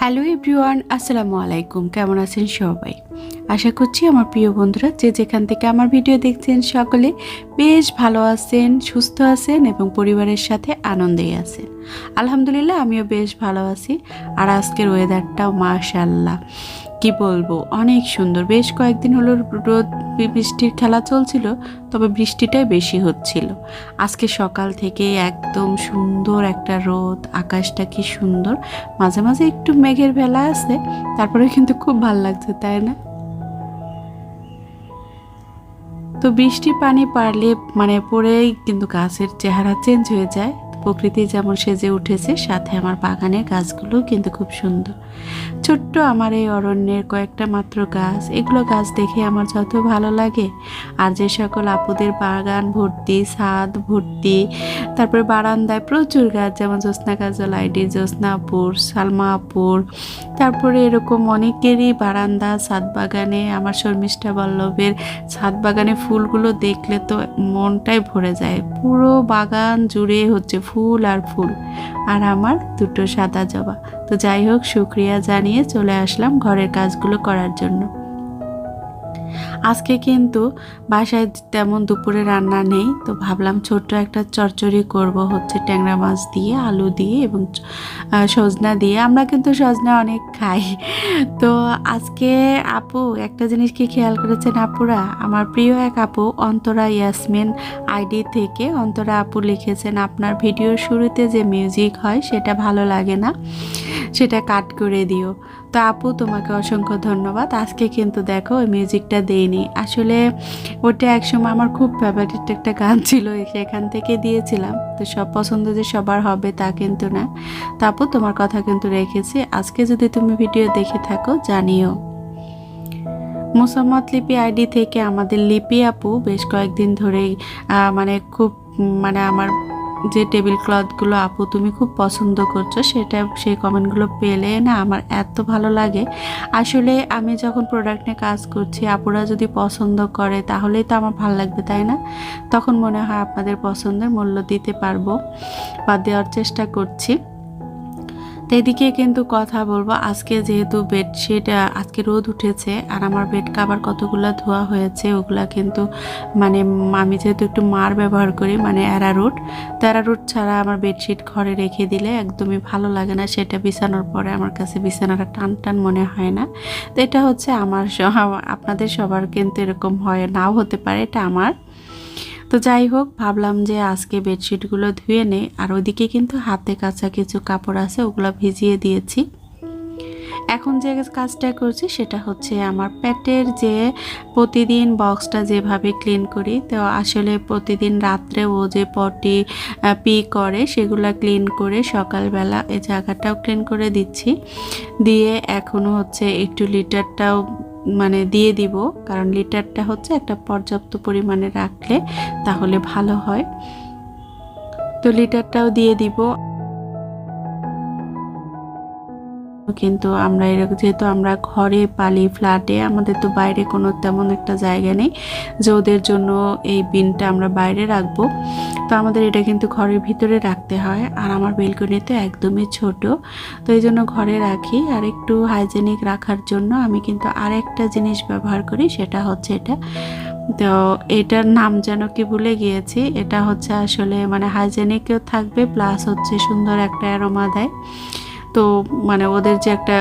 Hello everyone, আসসালামু আলাইকুম। কেমন আছেন সবাই? আশা করছি আমার প্রিয় বন্ধুরা যে যেখান থেকে আমার ভিডিও দেখছেন সকলে বেশ ভালো আছেন, সুস্থ আছেন এবং পরিবারের সাথে আনন্দেই আছেন। আলহামদুলিল্লাহ, আমিও বেশ ভালো আছি। আর আজকের ওয়েদারটাও মাশাল্লাহ কি বলব, অনেক সুন্দর। বেশ কয়েকদিন হলো রোদ বৃষ্টির খেলা চলছিল, তবে বৃষ্টিটাই বেশি হচ্ছিল। আজকে সকাল থেকে একদম সুন্দর একটা রোদ, আকাশটা কি সুন্দর। মাঝে মাঝে একটু মেঘের বেলা আছে তারপরে কিন্তু খুব ভালো লাগছে, তাই না? তো বৃষ্টির পানি পারলে মানে পড়েই কিন্তু গাছের চেহারা চেঞ্জ হয়ে যায়। প্রকৃতি যেমন সেজে উঠেছে, সাথে আমার বাগানের গাছগুলো কিন্তু খুব সুন্দর। ছোট্ট আমার এই অরণ্যের কয়েকটা মাত্র গাছ, এগুলো গাছ দেখে আমার যত ভালো লাগে। আর যে সকল আপুদের বাগান, ভর্তি, ছাদ, ভর্তি, তারপরে বারান্দায় প্রচুর গাছ, যেমন জ্যোৎস্না কাজল, আইডি, জ্যোৎস্নাপুর, সালমাপুর, তারপরে এরকম অনেকেরই বারান্দা, ছাদ বাগানে, আমার শর্মিষ্ঠা বল্লভের ছাদ বাগানে ফুলগুলো দেখলে তো মনটাই ভরে যায়। পুরো বাগান জুড়ে হচ্ছে ফুল আর ফুল। আর আমার দুটো সাদা জবা। তো যাই হোক, শুক্রিয়া জানিয়ে চলে আসলাম ঘরের কাজগুলো করার জন্য। আজকে কিন্তু বাসায় তেমন দুপুরে রান্না নেই, তো ভাবলাম ছোট্ট একটা চচ্চড়ি করব হচ্ছে ট্যাংরা মাছ দিয়ে, আলু দিয়ে এবং সজনা দিয়ে। আমরা কিন্তু সজনা অনেক খাই। তো আজকে আপু, একটা জিনিস কি খেয়াল করেছেন আপুরা? আমার প্রিয় এক আপু, অন্তরা ইয়াসমিন আইডি থেকে অন্তরা আপু লিখেছেন, আপনার ভিডিওর শুরুতে যে মিউজিক হয়, সেটা ভালো লাগে না। সেটা কাট করে দিও। তো আপু, তোমাকে অসংখ্য ধন্যবাদ। আজকে কিন্তু দেখো ওই মিউজিকটা দেইনি আসলে ওটা একসময় আমার খুব ফেভারিট একটা গান ছিল সেখান থেকে দিয়েছিলাম। তো সব পছন্দ যে সবার হবে তা কিন্তু না। তো আপু, তোমার কথা কিন্তু রেখেছি। আজকে যদি তুমি ভিডিও দেখে থাকো, জানিও। মুসাম্মদ লিপি আইডি থেকে আমাদের লিপি আপু বেশ কয়েকদিন ধরেই মানে খুব মানে আমার যে টেবিল ক্লথগুলো আপু তুমি খুব পছন্দ করছ, সেটা সেই কমেন্টগুলো পেলে না আমার এত ভালো লাগে। আসলে আমি যখন প্রোডাক্ট নিয়ে কাজ করছি, আপুরা যদি পছন্দ করে, তাহলেই তো আমার ভালো লাগবে, তাই না? তখন মনে হয় আপনাদের পছন্দের মূল্য দিতে পারব বা দেওয়ার চেষ্টা করছি। এদিকে কিন্তু কথা বলব। আজকে যেহেতু বেডশিট আজকে রোদ উঠেছে আর আমার বেড কাভার কতগুলো ধোয়া হয়েছে ওগুলা কিন্তু মানে আমি যেহেতু একটু মার ব্যবহার করি মানে অ্যারারুট তো অ্যারারুট ছাড়া আমার বেডশিট ঘরে রেখে দিলে একদমই ভালো লাগে না। সেটা বিছানোর পরে আমার কাছে বিছানাটা টান টান মনে হয় না। তো এটা হচ্ছে আমার আপনাদের সবার কিন্তু এরকম হয়, নাও হতে পারে, এটা আমার। তো যাই হোক, ভাবলাম যে আজকে বেডশিটগুলো ধুয়ে নেই, আর ওইদিকে কিন্তু হাতে কাঁচা কিছু কাপড় আছে, ওগুলো ভিজিয়ে দিয়েছি। এখন যে কাজটা করছি সেটা হচ্ছে আমার পেটের যে প্রতিদিন বক্সটা যেভাবে ক্লিন করি, তো আসলে প্রতিদিন রাত্রে ও যে পটি পি করে সেগুলো ক্লিন করে সকালবেলা এই জায়গাটাও ক্লিন করে দিচ্ছি। দিয়ে এখনও হচ্ছে একটু লিটারটাও মানে দিয়ে দিব, কারণ লিটারটা হচ্ছে একটা পর্যাপ্ত পরিমাণে রাখলে তাহলে ভালো হয়। তো লিটারটাও দিয়ে দিব। কিন্তু আমরা এরকম যেহেতু আমরা ঘরে পালি, ফ্ল্যাটে, আমাদের তো বাইরে কোনো তেমন একটা জায়গা নেই। যে ওদের জন্য এই বিনটা আমরা বাইরে রাখব। তো আমাদের এটা কিন্তু ঘরের ভিতরে রাখতে হয়। আর আমার বেলকনি তো একদমই ছোট। তো এই জন্য ঘরে রাখি। আর একটু হাইজেনিক রাখার জন্য আমি কিন্তু আরেকটা জিনিস ব্যবহার করি, সেটা হচ্ছে এটা। তো এটার নাম যেন কি ভুলে গিয়েছি। এটা হচ্ছে আসলে মানে হাইজেনিকও থাকবে, প্লাস হচ্ছে সুন্দর একটা অ্যারোমা দেয়। তো মানে ওদের যে একটা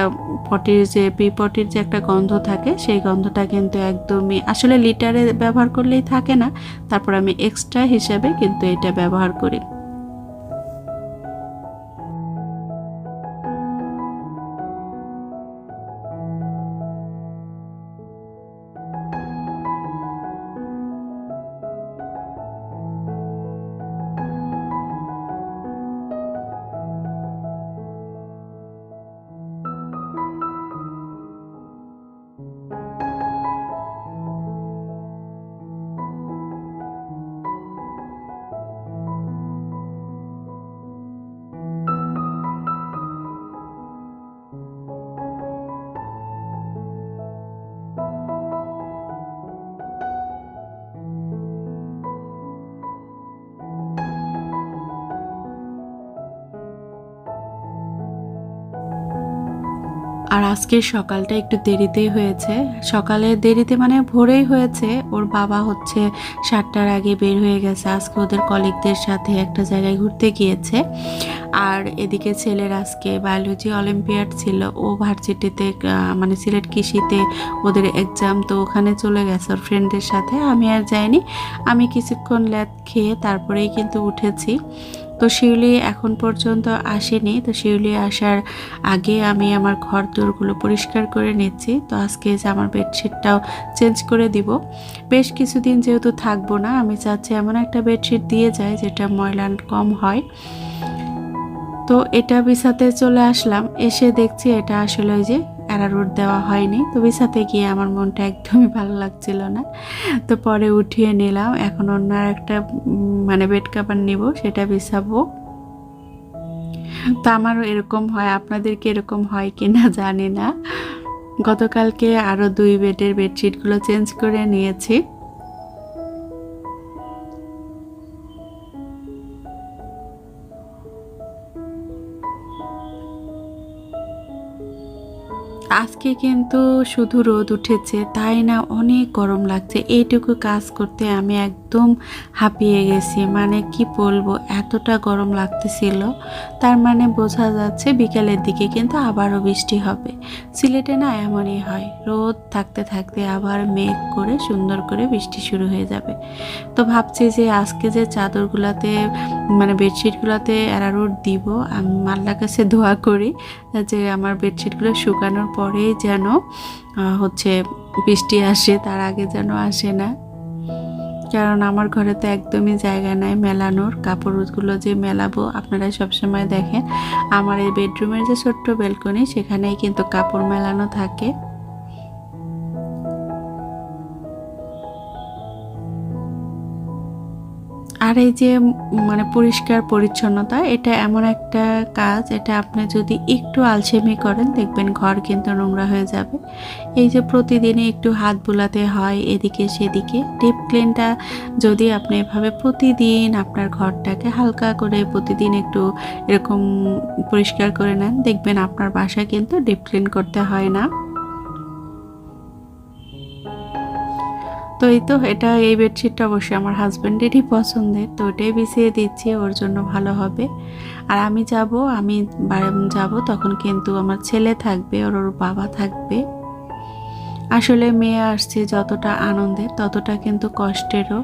পটির যে পি পটির যে একটা গন্ধ থাকে, সেই গন্ধটা কিন্তু একদমই আসলে লিটারে ব্যবহার করলেই থাকে না। তারপর আমি এক্সট্রা হিসাবে কিন্তু এটা ব্যবহার করি। আর আজকের সকালটা একটু দেরিতেই হয়েছে। সকালে দেরিতে মানে ভোরেই হয়েছে। ওর বাবা হচ্ছে সাতটার আগে বের হয়ে গেছে। আজকে ওদের কলিগদের সাথে একটা জায়গায় ঘুরতে গিয়েছে। আর এদিকে ছেলের আজকে বায়োলজি অলিম্পিয়াড ছিল। ও ভার্সিটিতে মানে সিলেট কৃষিতে ওদের এক্সাম তো ওখানে চলে গেছে ওর ফ্রেন্ডদের সাথে। আমি আর যাইনি। আমি কিছুক্ষণ ল্যাদ খেয়ে তারপরেই কিন্তু উঠেছি। তো শিউলি এখন পর্যন্ত আসেনি। তো শিউলি আসার আগে আমি আমার ঘর দোরগুলো পরিষ্কার করে নিচ্ছি। তো আজকে যে আমার বেডশিটটাও চেঞ্জ করে দিব। বেশ কিছুদিন যেহেতু থাকব না, আমি চাচ্ছি এমন একটা বেডশিট দিয়ে যায় যেটা ময়লা কম হয়। তো এটা বিছাতে চলে আসলাম। এসে দেখছি এটা আসলে ওই যে অ্যারারুট দেওয়া হয়নি। তো বিছাতে গিয়ে আমার মনটা একদমই ভালো লাগছিল না। তো পরে উঠিয়ে নিলাম। এখন অন্য একটা মানে বেড কাভার নিব, সেটা বিছাবো। তো আমারও এরকম হয়। আপনাদেরকে এরকম হয় কি না জানি না। গতকালকে আরও দুই বেডের বেডশিটগুলো চেঞ্জ করে নিয়েছি। আজকে কিন্তু শুধু রোদ উঠেছে, তাই না? অনেক গরম লাগছে। এইটুকু কাজ করতে আমি একদম হাঁপিয়ে গেছি। মানে কি বলব, এতটা গরম লাগতেছিল। তার মানে বোঝা যাচ্ছে বিকেলের দিকে কিন্তু আবারও বৃষ্টি হবে। সিলেটে না এমনই হয়। রোদ থাকতে থাকতে আবার মেঘ করে সুন্দর করে বৃষ্টি শুরু হয়ে যাবে। তো ভাবছি যে আজকে যে চাদরগুলোতে মানে বেডশিটগুলোতে অ্যারারুট দিব, আমি আল্লাহর কাছে ধোয়া করি যে আমার বেডশিটগুলো শুকানোর পরেই যেন হচ্ছে বৃষ্টি আসে, তার আগে যেন আসে না। কারণ আমার ঘরে তো একদমই জায়গা নাই মেলানোর। কাপড়গুলো যে মেলাবো, আপনারা সবসময় দেখেন। আমার এই বেডরুমের যে ছোট্ট বেলকনি, সেখানেই কিন্তু কাপড় মেলানো থাকে। আর এই যে মানে পরিষ্কার পরিচ্ছন্নতা, এটা এমন একটা কাজ, এটা আপনি যদি একটু আলসেমি করেন, দেখবেন ঘর কিন্তু নোংরা হয়ে যাবে। এই যে প্রতিদিনই একটু হাত বোলাতে হয় এদিকে সেদিকে। ডিপ ক্লিনটা যদি আপনি এভাবে প্রতিদিন আপনার ঘরটাকে হালকা করে প্রতিদিন একটু এরকম পরিষ্কার করে নেন, দেখবেন আপনার বাসা কিন্তু ডিপ ক্লিন করতে হয় না। তো এই তো, এটা এই বেডশিটটা অবশ্যই আমার হাজব্যান্ডেরই পছন্দের, তো ওটাই বিছিয়ে দিচ্ছি, ওর জন্য ভালো হবে। আর আমি যাব আমি যাব, তখন কিন্তু আমার ছেলে থাকবে, ওর ওর বাবা থাকবে। আসলে মেয়ে আসছে যতটা আনন্দের, ততটা কিন্তু কষ্টেরও,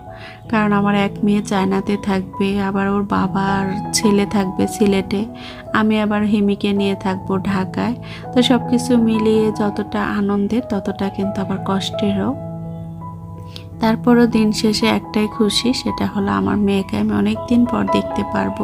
কারণ আমার এক মেয়ে চায়নাতে থাকবে, আবার ওর বাবার ছেলে থাকবে সিলেটে, আমি আবার হিমিকে নিয়ে থাকব ঢাকায়। তো সব কিছু মিলিয়ে যতটা আনন্দের, ততটা কিন্তু আবার কষ্টেরও। তারপরও দিন শেষে একটাই খুশি, সেটা হলো আমার মেয়েকে আমি অনেক দিন পর দেখতে পারব।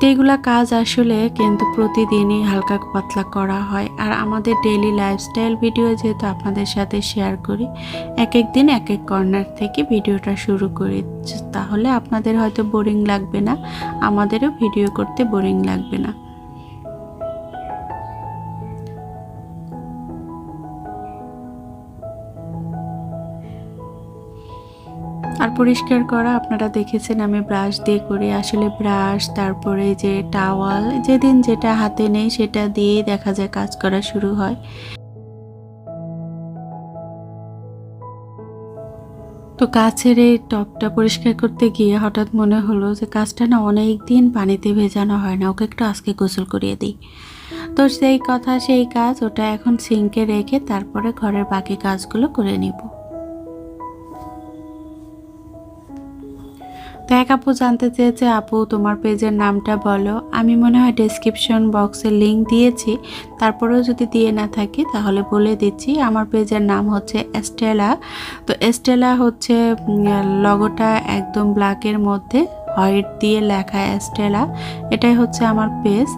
তো এগুলা কাজ আসলে কিন্তু প্রতিদিনই হালকা পাতলা করা হয়। আর আমাদের ডেইলি লাইফস্টাইল ভিডিও যেহেতু আপনাদের সাথে শেয়ার করি এক এক দিন এক এক কর্নার থেকে ভিডিওটা শুরু করি। তাহলে আপনাদের হয়তো বোরিং লাগবে না, আমাদেরও ভিডিও করতে বোরিং লাগবে না। পরিষ্কার করা, আপনারা দেখেছেন আমি ব্রাশ দিয়ে করি। আসলে ব্রাশ তারপরে যে টাওয়াল যেদিন যেটা হাতে নেই সেটা দিয়েই দেখা যায় কাজ করা শুরু হয়। তো কাছের এই টপটা পরিষ্কার করতে গিয়ে হঠাৎ মনে হলো যে কাজটা না অনেক দিন পানিতে ভেজানো হয় না, ওকে একটু আজকে গোসল করিয়ে দিই। তো সেই কথা, সেই কাজ ওটা এখন সিঙ্কে রেখে তারপরে ঘরের বাকি কাজগুলো করে নিব। এক আপু জানতে চেয়েছে, আপু, তোমার পেজের নামটা বলো। আমি মনে হয় ডেসক্রিপশন বক্সে লিংক দিয়েছি। তারপরেও যদি দিয়ে না থাকি, তাহলে বলে দিচ্ছি, আমার পেজের নাম হচ্ছে এস্টেলা তো এস্টেলা হচ্ছে লগোটা একদম ব্ল্যাকের মধ্যে হোয়াইট দিয়ে লেখা এস্টেলা এটাই হচ্ছে আমার পেজ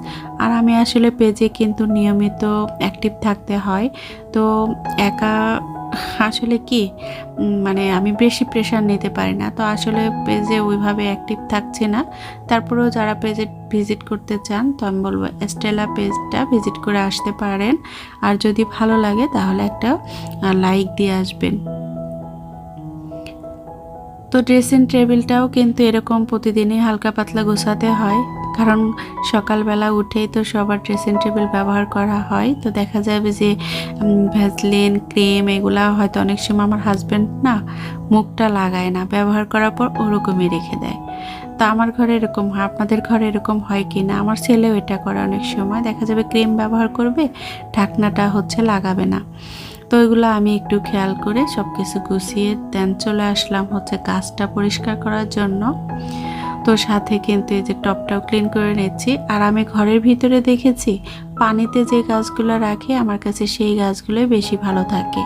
আর আমি আসলে পেজে কিন্তু নিয়মিত অ্যাক্টিভ থাকতে হয়। তো একা আসলে কি মানে আমি বেশি প্রেশার নিতে পারি না। তো আসলে পেজে ওইভাবে অ্যাক্টিভ থাকছে না। তারপরেও যারা পেজে ভিজিট করতে চান, তো আমি বলব স্টেলা পেজটা ভিজিট করে আসতে পারেন। আর যদি ভালো লাগে তাহলে একটা লাইক দিয়ে আসবেন। তো ড্রেসিং টেবিলটাও কিন্তু এরকম প্রতিদিনই হালকা পাতলা গোছাতে হয়। কারণ সকালবেলা উঠেই তো সবার ড্রেসিং টেবিল ব্যবহার করা হয়। তো দেখা যাবে যে ভ্যাসলিন ক্রিম এগুলা হয়তো অনেক সময় আমার হাজব্যান্ড না মুখটা লাগায় না, ব্যবহার করার পর ওরকমই রেখে দেয়। তো আমার ঘরে এরকম হয়, আপনাদের ঘরে এরকম হয় কি না? আমার ছেলেও এটা করে অনেক সময়। দেখা যাবে ক্রিম ব্যবহার করবে, ঢাকনাটা হচ্ছে লাগাবে না। তো ওইগুলো আমি একটু খেয়াল করে সব কিছু গুছিয়ে দেন চলে আসলাম হচ্ছে গাছটা পরিষ্কার করার জন্য। তো সাথে কিন্তু এই যে টপটাও ক্লিন করে নিচ্ছি। আর আমি ঘরের ভিতরে দেখেছি, পানিতে যে গাছগুলো রাখি, আমার কাছে সেই গাছগুলোই বেশি ভালো থাকে।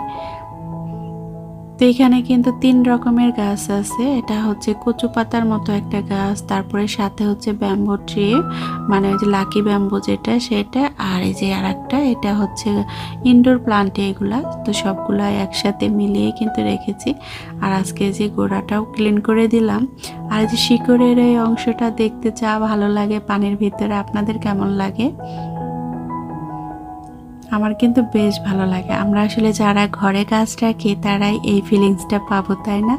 তো এখানে কিন্তু তিন রকমের গাছ আছে। এটা হচ্ছে কচু পাতার মতো একটা গাছ, তারপরে সাথে হচ্ছে ব্যাম্বো ট্রি মানে ওই যে লাকি ব্যাম্বো যেটা, সেটা, আর এই যে আর একটা এটা হচ্ছে ইনডোর প্লান্ট এগুলা, তো সবগুলা একসাথে মিলিয়ে কিন্তু রেখেছি। আর আজকে যে গোড়াটাও ক্লিন করে দিলাম। আর এই যে শিকড়ের এই অংশটা দেখতে চা ভালো লাগে পানির ভিতরে, আপনাদের কেমন লাগে? আমার কিন্তু বেশ ভালো লাগে। আমরা আসলে যারা ঘরে গাছ রাখি, তারাই এই ফিলিংসটা পাবো, তাই না?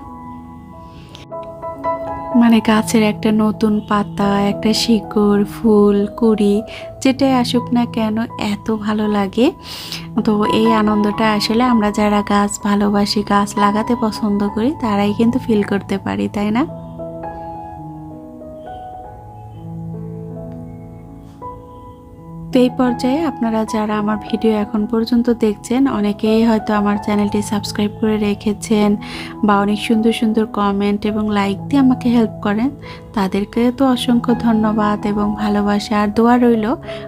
মানে গাছের একটা নতুন পাতা, একটা শিকড়, ফুল, কুড়ি, যেটাই আসুক না কেন, এত ভালো লাগে। তো এই আনন্দটা আসলে আমরা যারা গাছ ভালোবাসি, গাছ লাগাতে পছন্দ করি, তারাই কিন্তু ফিল করতে পারি, তাই না? তো এই পর্যায়ে আপনারা যারা আমার ভিডিও এখন পর্যন্ত দেখছেন, অনেকেই হয়তো আমার চ্যানেলটি সাবস্ক্রাইব করে রেখেছেন বা অনেক সুন্দর সুন্দর কমেন্ট এবং লাইক দিয়ে আমাকে হেল্প করেন। তাদেরকে তো অসংখ্য ধন্যবাদ এবং ভালোবাসা আর দোয়া রইল।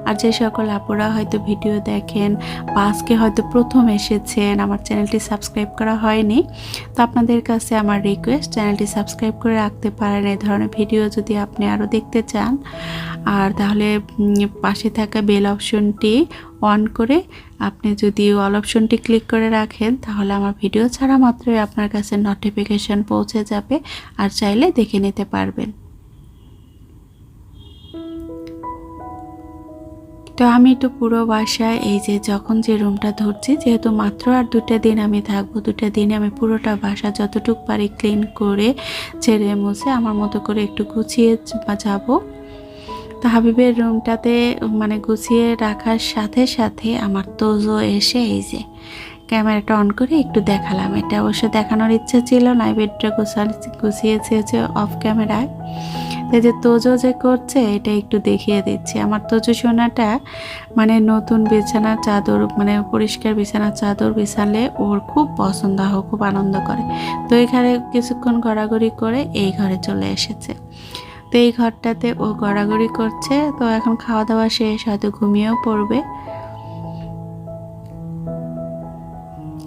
আর যে সকল আপুরা হয়তো ভিডিও দেখেন বা আজকে হয়তো প্রথম এসেছেন, আমার চ্যানেলটি সাবস্ক্রাইব করা হয়নি, তো আপনাদের কাছে আমার রিকোয়েস্ট চ্যানেলটি সাবস্ক্রাইব করে রাখতে পারেন। এই ধরনের ভিডিও যদি আপনি আরও দেখতে চান, আর তাহলে পাশে থাকা বেল অপশনটি অন করে আপনি যদি অল অপশনটি ক্লিক করে রাখেন, তাহলে আমার ভিডিও ছাড়া মাত্রই আপনার কাছে নোটিফিকেশন পৌঁছে যাবে, আর চাইলে দেখে নিতে পারবেন। তো আমি একটু পুরো বাসায় এই যে যখন যে রুমটা ধরছি, যেহেতু মাত্র আর দুটা দিন আমি থাকব দুটা দিনে আমি পুরোটা বাসা যতটুকু পারি ক্লিন করে ছেড়ে মুছে আমার মতো করে একটু গুছিয়ে যাব। তো হাবিবের রুমটাতে মানে গুছিয়ে রাখার সাথে সাথে আমার তোজো এসে এই যে ক্যামেরাটা অন করে একটু দেখালাম। এটা অবশ্য দেখানোর ইচ্ছা ছিল না বেডটা গুছাল গুছিয়েছে হচ্ছে অফ ক্যামেরায় এই যে তোজো যে করছে, এটা একটু দেখিয়ে দিচ্ছি। আমার তোজো সোনাটা মানে নতুন বিছানার চাদর মানে পরিষ্কার বিছানার চাদর বিছালে ওর খুব পছন্দ হয়, খুব আনন্দ করে। তো এখানে কিছুক্ষণ গড়াগড়ি করে এই ঘরে চলে এসেছে। তো এই ঘরটাতে ও গড়াগড়ি করছে, তো এখন খাওয়া দাওয়া শেষ, হয়তো ঘুমিয়েও পড়বে।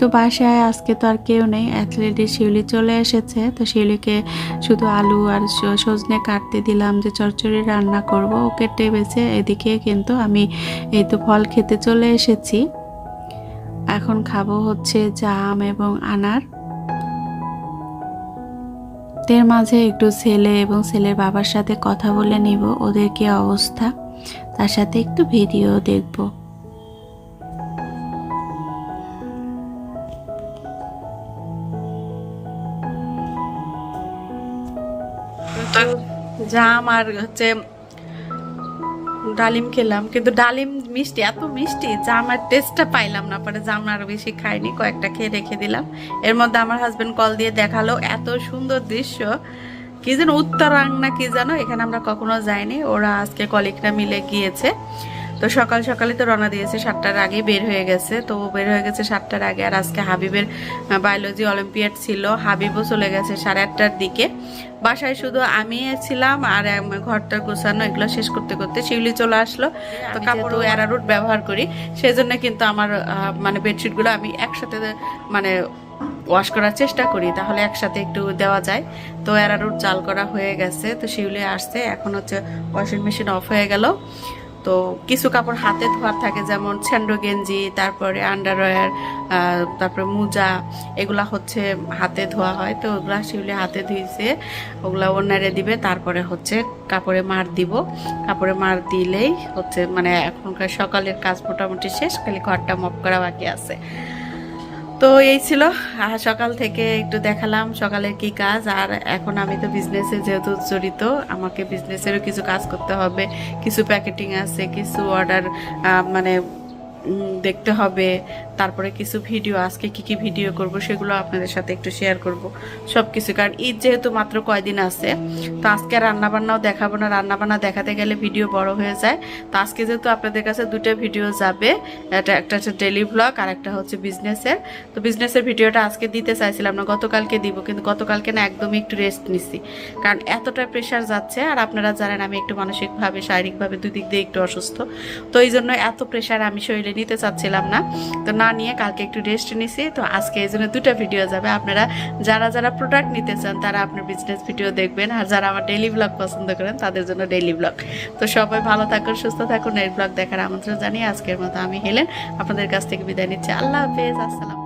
তো বাসায় আজকে তো আর কেউ নেই। অ্যাথলেটি শিউলি চলে এসেছে। তো শিউলিকে শুধু আলু আর সজনে কাটতে দিলাম যে চচ্চড়ি রান্না করব। ওকে কেটে বেছে এদিকে কিন্তু আমি এই তো ফল খেতে চলে এসেছি। এখন খাব হচ্ছে জাম এবং আনার। এর মাঝে একটু ছেলে এবং ছেলের বাবার সাথে কথা বলে নিব, ওদের কি অবস্থা? তার সাথে একটু ভিডিও দেখব। জাম আর হচ্ছে ডালিম খেলাম, কিন্তু ডালিম মিষ্টি, এত মিষ্টি জামার টেস্টটা পাইলাম না, পরে জাম আরও বেশি খাইনি, কয়েকটা খেয়ে রেখে দিলাম। এর মধ্যে আমার হাজব্যান্ড কল দিয়ে দেখাল এত সুন্দর দৃশ্য, কি যেন উত্তরাং না কি জানো এখানে আমরা কখনো যাইনি, ওরা আজকে কলিগরা মিলে গিয়েছে। তো সকাল সকালে তো রওনা দিয়েছে সাতটার আগে বের হয়ে গেছে। তো বের হয়ে গেছে সাতটার আগে আর আজকে হাবিবের বায়োলজি অলিম্পিয়াড ছিল। হাবিবও চলে গেছে সাড়ে আটটার দিকে। বাসায় শুধু আমি ছিলাম আর ঘরটা গোছানো এগুলো শেষ করতে করতে শিউলি চলে আসলো। তো কাপড় অ্যারারুট ব্যবহার করি সেজন্য কিন্তু আমার মানে বেডশিটগুলো আমি একসাথে মানে ওয়াশ করার চেষ্টা করি। তাহলে একসাথে একটু দেওয়া যায়। তো অ্যারারুট জাল করা হয়ে গেছে। তো শিউলি আসছে। এখন হচ্ছে ওয়াশিং মেশিন অফ হয়ে গেল। তো কিছু কাপড় হাতে ধোয়ার থাকে, যেমন ছেন্ডো গেঞ্জি, তারপরে আন্ডারওয়্যার তারপরে মোজা, এগুলা হচ্ছে হাতে ধোয়া হয়। তো ওগুলা শিউলি হাতে ধুয়েছে ওগুলা ওনারে দিবে তারপরে হচ্ছে কাপড়ে মার দিব। কাপড়ে মার দিলেই হচ্ছে মানে এখনকার সকালের কাজ মোটামুটি শেষ, খালি ঘরটা মপ করা বাকি আছে। তো এই ছিল। সকাল থেকে একটু দেখালাম সকালের কি কাজ। আর এখন আমি তো বিজনেসে যেহেতু জড়িত, আমাকে বিজনেসেরও কিছু কাজ করতে হবে। কিছু প্যাকেটিং আছে, কিছু অর্ডার মানে দেখতে হবে, তারপরে কিছু ভিডিও আজকে কি কি ভিডিও করব সেগুলো আপনাদের সাথে একটু শেয়ার করব। সব কিছু কারণ ঈদ যেহেতু মাত্র কয়দিন আছে, তো আজকে রান্নাবান্নাও দেখাবো না। রান্নাবান্না দেখাতে গেলে ভিডিও বড় হয়ে যায়। তো আজকে যেহেতু আপনাদের কাছে দুটো ভিডিও যাবে, এটা একটা হচ্ছে ডেলি ব্লগ আর একটা হচ্ছে বিজনেসের তো বিজনেসের ভিডিওটা আজকে দিতে চাইছিলাম না, গতকালকে দিব, কিন্তু গতকালকে না একদমই একটু রেস্ট নিছি। কারণ এতটা প্রেশার যাচ্ছে, আর আপনারা জানেন আমি একটু মানসিকভাবে, শারীরিকভাবে দুই দিক দিয়ে একটু অসুস্থ। তো এই জন্য এত প্রেশার আমি শরীরে নিতে চাচ্ছিলাম না। তো না নিয়ে কালকে একটু রেস্ট নিছি। তো আজকে এই জন্য দুটো ভিডিও যাবে। আপনারা যারা যারা প্রোডাক্ট নিতে চান, তারা আপনার বিজনেস ভিডিও দেখবেন। আর যারা আমার ডেইলি ব্লগ পছন্দ করেন, তাদের জন্য ডেইলি ব্লগ তো সবাই ভালো থাকুন, সুস্থ থাকুন। এই ব্লগ দেখার আমন্ত্রণ জানিয়ে আজকের মতো আমি হেলেন। আপনাদের কাছ থেকে বিদায় নিচ্ছি। আল্লাহ হাফেজ। আসসালাম